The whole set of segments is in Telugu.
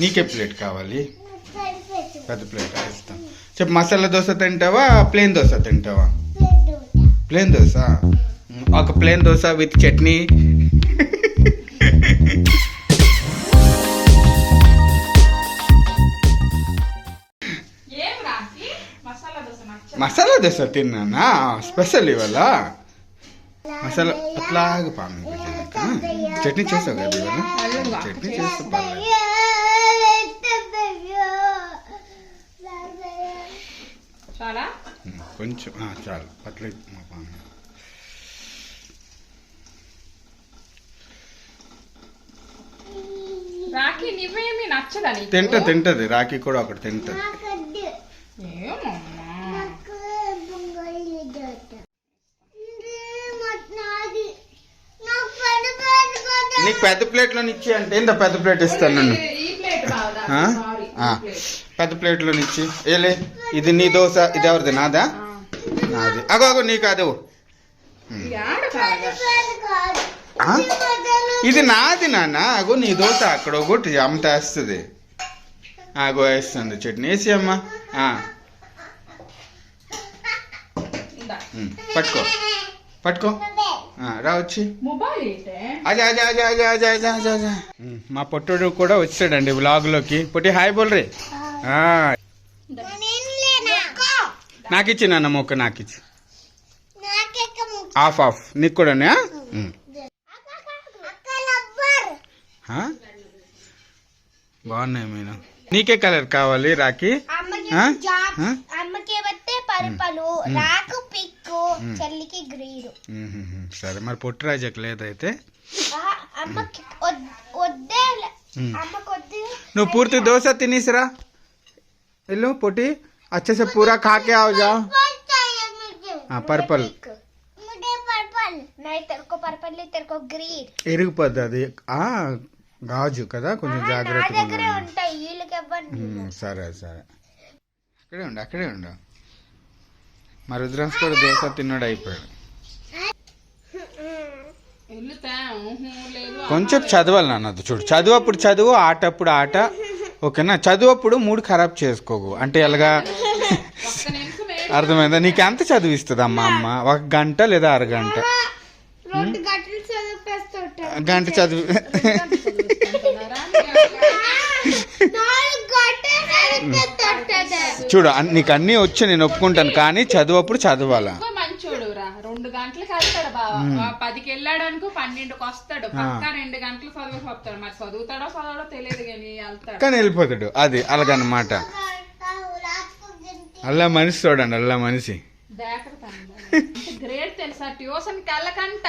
నీకే ప్లేట్ కావాలి. పెద్ద ప్లేట్. ఇస్తాం చెప్పు మసాలా దోశ తింటావా ప్లేన్ దోశ తింటావా? ప్లేన్ దోశ. ఒక ప్లేన్ దోశ విత్ చట్నీ. మసాలా దోశ తిన్నానా? స్పెషల్ ఇవాళ. మసాలా అట్లాగా పాము చట్నీ చేస్తావు కదా ఇవాళ? చట్నీ చేస్తా పర్లేదు చాలా మ్, కొంచెం ఆ, చాలు పర్లేదు మా నువ్వేమి నచ్చదా నీకు? తింటది తింటది రాఖీ కూడా ఒకటి తింటది. నీకు పెద్ద ప్లేట్లో ఇచ్చి అంటే ఇంత పెద్ద ప్లేట్ ఇస్తాను నన్ను. పెద్ద ప్లేట్లో ఇచ్చి ఏలే ఇది నీ దోశ ఇది ఎవరిది నాదా? నాది. అగో అగో నీకు అదు యాడ కాదా? ఇది నాది నాన్న. అగో నీ దోశ అక్కడ ఒకటి అమ్మ వేస్తుంది అగో వేస్తుంది చట్నీ. వేసి అమ్మా. పట్టుకో. పట్టుకో. ఆ, రా వచ్చి. మొబైల్ ఏంటే? అజా అజా అజా అజా అజా అజా అజా అజా. ఉమ్, మా పొట్టుడు కూడా వచ్చాడండి వ్లాగ్లోకి పొట్టి హాయ్ బోల్రే ఆ, నాకిచ్చి నాన్న మొక్క నాకిచ్చి ఆఫ్ ఆఫ్ నీకు కూడానే బాగున్నాయి మీనా నీకే కలర్ కావాలి రాఖీ సరే మరి పొట్టి రాజాకు లేదైతే నువ్వు పూర్తి దోశ తినేసిరా వెళ్ళు పొట్టి अच्छे से पूरा खा के आओ जाओ। हाँ पर्पल। ఇరిగిపోతుంది గాజు కదా కొంచెం జాగ్రత్తగా సరే సరే అక్కడే ఉండు అక్కడే ఉండు మా రుద్రాంశ్ కూడా దోశ తిన్నాడు అయిపోయాడు కొంచెం చదవాలి నాన్న చూడు చదువు అప్పుడు చదువు ఆట అప్పుడు ఆట ఓకేనా? చదువు అప్పుడు మూడు ఖరాబ్ చేసుకోకు. అంటే ఎలాగా? అర్థమైందా? నీకు ఎంత చదువు ఇస్తుంది అమ్మ? అమ్మ ఒక గంట లేదా అరగంట గంట? చదువు చూడు నీకు అన్నీ వచ్చి నేను ఒప్పుకుంటాను కానీ చదువు అప్పుడు చదవాలా రెండు గంటలకు వెళ్తాడు పదికి వెళ్ళాడు అనుకో పన్నెండుకి వస్తాడు పక్క రెండు గంటలు చదివేసి వస్తాడు మరి చదువుతాడో చదవడో తెలియదు కానీ కానీ వెళ్ళిపోతాడు. అది అలాగనమాట అల్లా మనిషి చూడండి అల్లా మనిషి. గ్రేట్ తెలుసా? ట్యూషన్ వెళ్ళకంట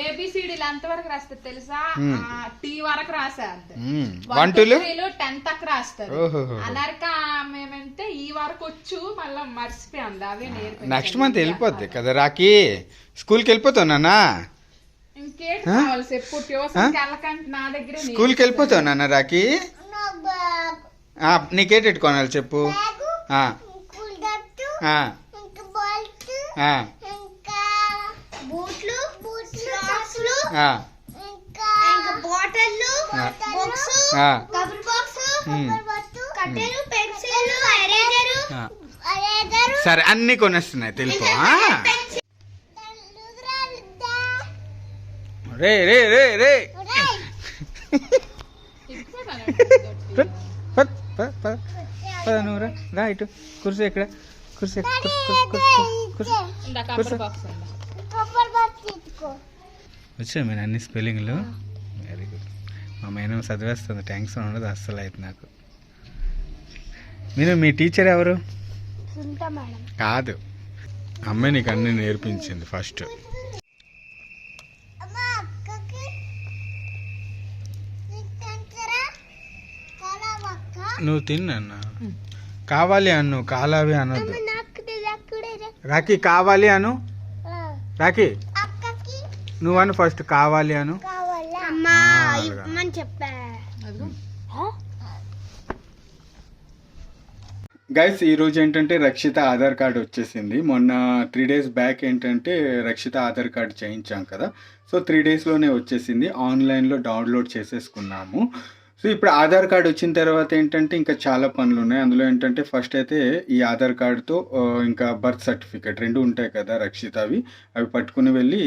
ఏబిసిడీలు ఎంతవరకు రాస్తారు తెలుసా? టీ వరకు రాసేది. టెన్త్ దాకా రాస్తారు. అనర్క మేమంటే ఈ వరకు వచ్చు మళ్ళీ మర్చిపోయాం. అవే నేర్పి నెక్స్ట్ మంత్ వెళ్ళిపోద్ది కదా. రాకి స్కూల్కి వెళ్ళిపోతావు నాన్న? ఇంకేంటి కావాలి? చెప్పు ట్యూషన్ వెళ్ళకంటే నా దగ్గరే స్కూల్కి వెళ్ళిపోతావు నాన్న రాకి నీకేటెట్టు కొనాలి చెప్పు. సరే అన్ని కొనేస్తున్నాయి తెలుపు? రే రే రే రే. పదనూరా. రా ఇటు. కుర్చీ ఇక్కడ. కుర్చీ మీరు అన్ని స్పెల్లింగ్లు? వెరీ గుడ్ మా మేనం చదివేస్తుంది. ట్యాంక్స్ ఉండదు అస్సలు అయితే నాకు. నేను మీ టీచర్ ఎవరు? కాదు. అమ్మాయి నీకు అన్ని నేర్పించింది ఫస్ట్. నువ్వు తిన్న కావాలి అను కాలావి అనొద్దు. తెలియకుడే రాకి కావాలి అను? రాకి అక్కకి నువ్వు అను ఫస్ట్ కావాలి అను. గైస్ ఈ రోజు ఏంటంటే రక్షిత ఆధార్ కార్డ్ వచ్చేసింది. మొన్న త్రీ డేస్ బ్యాక్ ఏంటంటే రక్షిత ఆధార్ కార్డ్ చేయించాం కదా. సో త్రీ డేస్లోనే వచ్చేసింది. ఆన్లైన్లో డౌన్లోడ్ చేసేసుకున్నాము. సో ఇప్పుడు ఆధార్ కార్డ్ వచ్చిన తర్వాత ఏంటంటే ఇంకా చాలా పనులు ఉన్నాయి. అందులో ఏంటంటే ఫస్ట్ అయితే ఈ ఆధార్ కార్డుతో ఇంకా బర్త్ సర్టిఫికేట్ రెండు ఉంటాయి కదా రక్షిత అవి అవి పట్టుకుని వెళ్ళి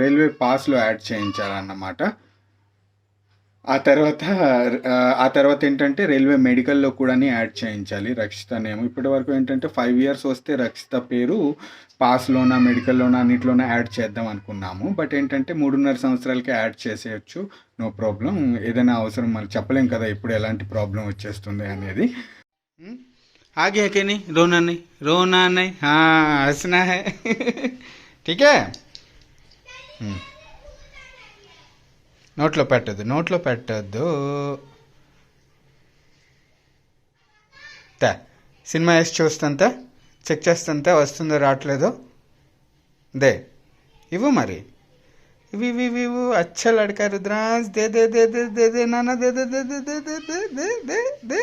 రైల్వే పాస్లో యాడ్ చేయించాలన్నమాట. ఆ తర్వాత ఆ తర్వాత ఏంటంటే రైల్వే మెడికల్లో కూడా యాడ్ చేయించాలి రక్షితనేమో. ఇప్పటి వరకు ఏంటంటే ఫైవ్ ఇయర్స్ వస్తే రక్షిత పేరు పాస్లోనా మెడికల్లోనా అన్నింటిలోనే యాడ్ చేద్దాం అనుకున్నాము. బట్ ఏంటంటే మూడున్నర సంవత్సరాలకే యాడ్ చేసేయచ్చు. No problem. ఏదైనా అవసరం మనం చెప్పలేం కదా ఇప్పుడు ఎలాంటి ప్రాబ్లం వచ్చేస్తుంది అనేది. ఆగే కని రోనా అన్నయ్య రోనా అన్నయ్య హే. ఠీకే? నోట్లో పెట్టద్దు నోట్లో పెట్టద్దు తా సినిమా వేసి చూస్తంత చెక్ చేస్తంత వస్తుందో రావట్లేదో దే ఇవ్వు మరి ఇవి ఇవి ఇవి ఇవ్వు అచ్చలు అడిగారు రుద్రాజ్ దే దే దే దే దే దే నాన్న దే దే దే దే దే దే దే దే దే దే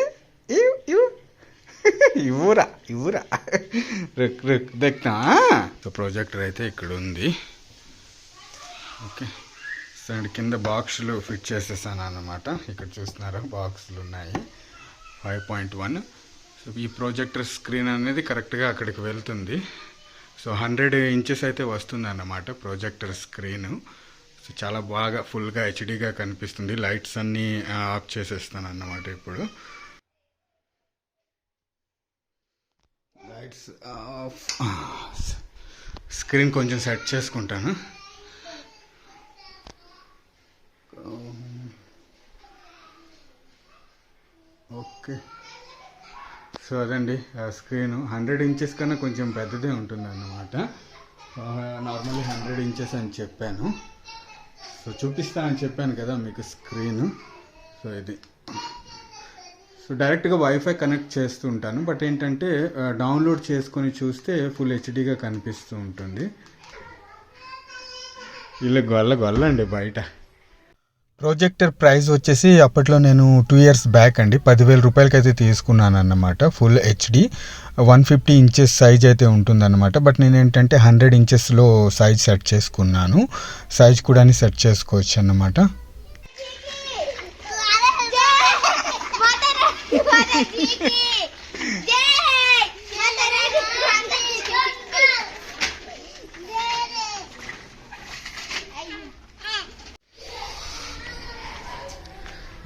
ఇవ్ ఇవ్ ఇవ్వురా ఇవ్వురా రుక్ రుక్ దక్నా సో ప్రాజెక్టర్ అయితే ఇక్కడ ఉంది ఓకే సో కింద బాక్సులు ఫిట్ చేసేసాను అన్నమాట. ఇక్కడ చూస్తున్నారు బాక్సులు ఉన్నాయి. Five point one. సో ఈ ప్రొజెక్టర్ స్క్రీన్ అనేది కరెక్ట్గా అక్కడికి వెళ్తుంది. సో హండ్రెడ్ ఇంచెస్ అయితే వస్తుంది అన్నమాట ప్రొజెక్టర్ స్క్రీన్. సో చాలా బాగా ఫుల్గా హెచ్డీగా కనిపిస్తుంది. లైట్స్ అన్నీ ఆఫ్ చేసేస్తాను అన్నమాట ఇప్పుడు. Lights off. స్క్రీన్ కొంచెం సెట్ చేసుకుంటాను. ఓకే. సో అదండి స్క్రీన్ హండ్రెడ్ ఇంచెస్ కన్నా కొంచెం పెద్దదే ఉంటుంది అన్నమాట నార్మల్లీ హండ్రెడ్ ఇంచెస్ అని చెప్పాను. సో చూపిస్తానని చెప్పాను కదా మీకు స్క్రీన్. సో ఇది. సో డైరెక్ట్గా వైఫై కనెక్ట్ చేస్తూ ఉంటాను. బట్ ఏంటంటే డౌన్లోడ్ చేసుకొని చూస్తే ఫుల్ హెచ్డీగా కనిపిస్తూ ఉంటుంది. వీళ్ళ గొల్ల గొల్ల అండి బయట. ప్రొజెక్టర్ ప్రైస్ వచ్చేసి అప్పట్లో నేను టూ ఇయర్స్ బ్యాక్ అండి పదివేల రూపాయలకి అయితే తీసుకున్నాను అన్నమాట full HD one fifty inches size అయితే ఉంటుందన్నమాట బట్ నేను ఏంటంటే హండ్రెడ్ ఇంచెస్లో సైజ్ సెట్ చేసుకున్నాను సైజ్ కూడా సెట్ చేసుకోవచ్చు అన్నమాట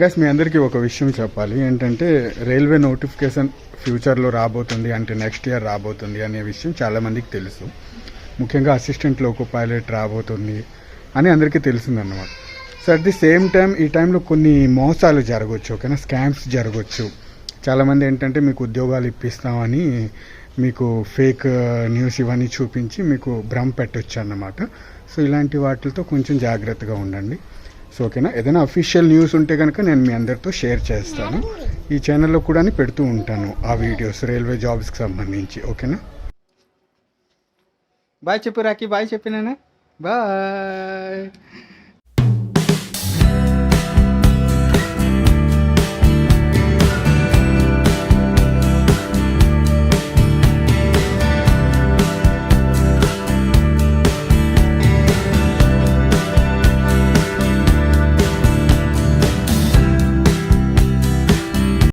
గస్ మీ అందరికీ ఒక విషయం చెప్పాలి. ఏంటంటే రైల్వే నోటిఫికేషన్ ఫ్యూచర్లో రాబోతుంది అంటే నెక్స్ట్ ఇయర్ రాబోతుంది అనే విషయం చాలామందికి తెలుసు. ముఖ్యంగా అసిస్టెంట్ లోకో పైలట్ రాబోతుంది అని అందరికీ తెలిసిందన్నమాట. So at the same time ఈ టైంలో కొన్ని మోసాలు జరగవచ్చు ఓకేనా? స్కామ్స్ జరగవచ్చు చాలామంది ఏంటంటే మీకు ఉద్యోగాలు ఇప్పిస్తామని మీకు ఫేక్ న్యూస్ ఇవన్నీ చూపించి మీకు భ్రమ పెట్టొచ్చు అన్నమాట సో ఇలాంటి వాటితో కొంచెం జాగ్రత్తగా ఉండండి. సో ఓకేనా? ఏదైనా అఫీషియల్ న్యూస్ ఉంటే కనుక నేను మీ అందరితో షేర్ చేస్తాను. ఈ ఛానల్లో కూడా పెడుతూ ఉంటాను ఆ వీడియోస్ రైల్వే జాబ్స్కి సంబంధించి. ఓకేనా? బాయ్ చెప్పు రాఖీ. Bye చెప్పినానా bye